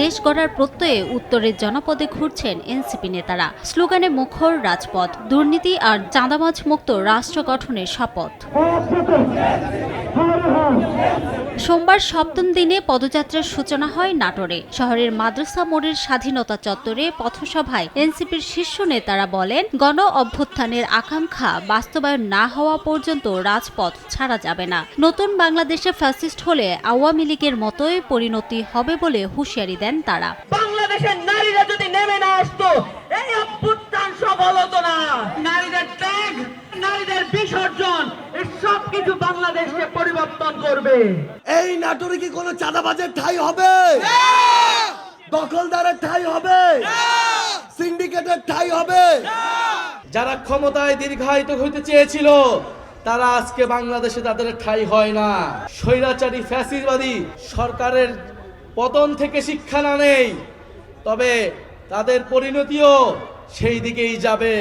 দেশ গড়ার প্রত্যয়ে উত্তরের জনপদে ঘুরছেন এনসিপি নেতারা। স্লোগানে মুখর রাজপথ, দুর্নীতি আর চাঁদাবাজ মুক্ত রাষ্ট্র গঠনের শপথ। সোমবার সপ্তম দিনে পদযাত্রার সূচনা হয় নাটোরে। শহরের মাদ্রাসা মোড়ের স্বাধীনতা চত্বরে পথসভায় এনসিপির শীর্ষ নেতারা বলেন, গণ অভ্যুত্থানের আকাঙ্ক্ষা বাস্তবায়ন না হওয়া পর্যন্ত রাজপথ ছাড়া যাবে না। নতুন বাংলাদেশে ফ্যাসিস্ট হলে আওয়ামী লীগের মতোই পরিণতি হবে বলে হুঁশিয়ারি দেন তারা। বাংলাদেশের নারীরা যদি নেমে না আসতো, এই অভ্যুত্থান বাংলাদেশকে পরিবর্তন করবে। এই নাটোরে কি কোনো চাঁদাবাজের ঠাই হবে? দখলদারের ঠাই হবে? সিন্ডিকেটের ঠাই হবে? যারা ক্ষমতায় দীর্ঘায়িত হইতে চেয়েছিল তারা আজকে বাংলাদেশে তাদের ঠাই হয় না। স্বৈরাচারী ফ্যাসিবাদী সরকারের পতন থেকে শিক্ষা না নেই তবে তাদের পরিণতিও সেই দিকেই যাবে।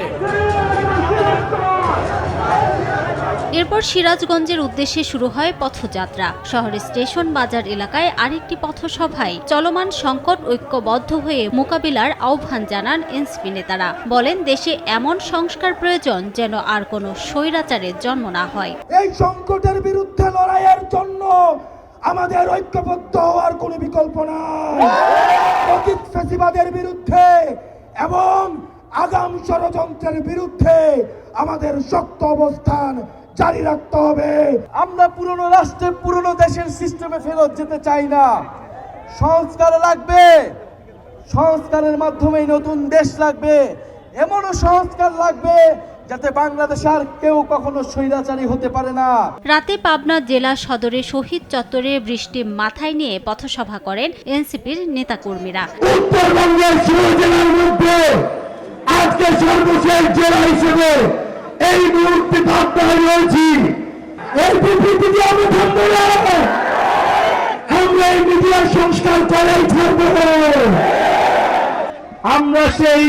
এরপর সিরাজগঞ্জের উদ্দেশ্যে শুরু হয় পথযাত্রা। শহরের স্টেশন বাজার এলাকায় আরেকটি পথসভায় চলমান সংকট ঐক্যবদ্ধ হয়ে মোকাবিলার আহ্বান জানান এনসিপি নেতারা। বলেন, দেশে এমন সংস্কার প্রয়োজন যেন আর কোনো স্বৈরাচারের জন্ম না হয়। এই সংকটের বিরুদ্ধে লড়াইয়ের জন্য আমাদের ঐক্যবদ্ধ হওয়ার কোনো বিকল্প নাই। ফেসিবাদের বিরুদ্ধে এবং আগাম ষড়যন্ত্রের বিরুদ্ধে আমাদের শক্ত অবস্থান জারি রাখতে হবে। আমরা পুরনো রাষ্ট্রে পুরনো দেশের সিস্টেমে ফেরত যেতে চাই না। সংস্কার লাগবে। সংস্কারের মাধ্যমেই নতুন দেশ লাগবে। এমনও সংস্কার লাগবে যাতে বাংলাদেশ আর কেউ কখনো স্বৈরাচারী হতে পারে না। রাতে পাবনা জেলা সদরে শহীদ চত্বরে বৃষ্টি মাথায় নিয়ে পথসভা করেন এনসিপির নেতাকর্মীরা। উত্তরবঙ্গের জেলার মধ্যে আজকে সর্বশেষ জেলা হিসেবে এই মুহূর্তে ভাবনায় রয়েছি এই বিবৃতিটি আমি থামবো না আমরা এই মিডিয়ার সংস্কার করেই আমরা সেই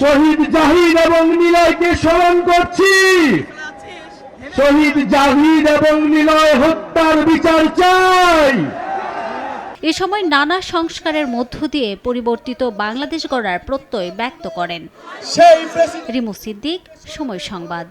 শহীদ জাহিদ এবং নিলয়কে স্মরণ করছি। শহীদ জাহিদ এবং নিলয় হত্যার বিচার চাই। এ সময় নানা সংস্কারের মধ্য দিয়ে পরিবর্তিত বাংলাদেশ গড়ার প্রত্যয় ব্যক্ত করেন। রিমু সিদ্দিক সময় সংবাদ।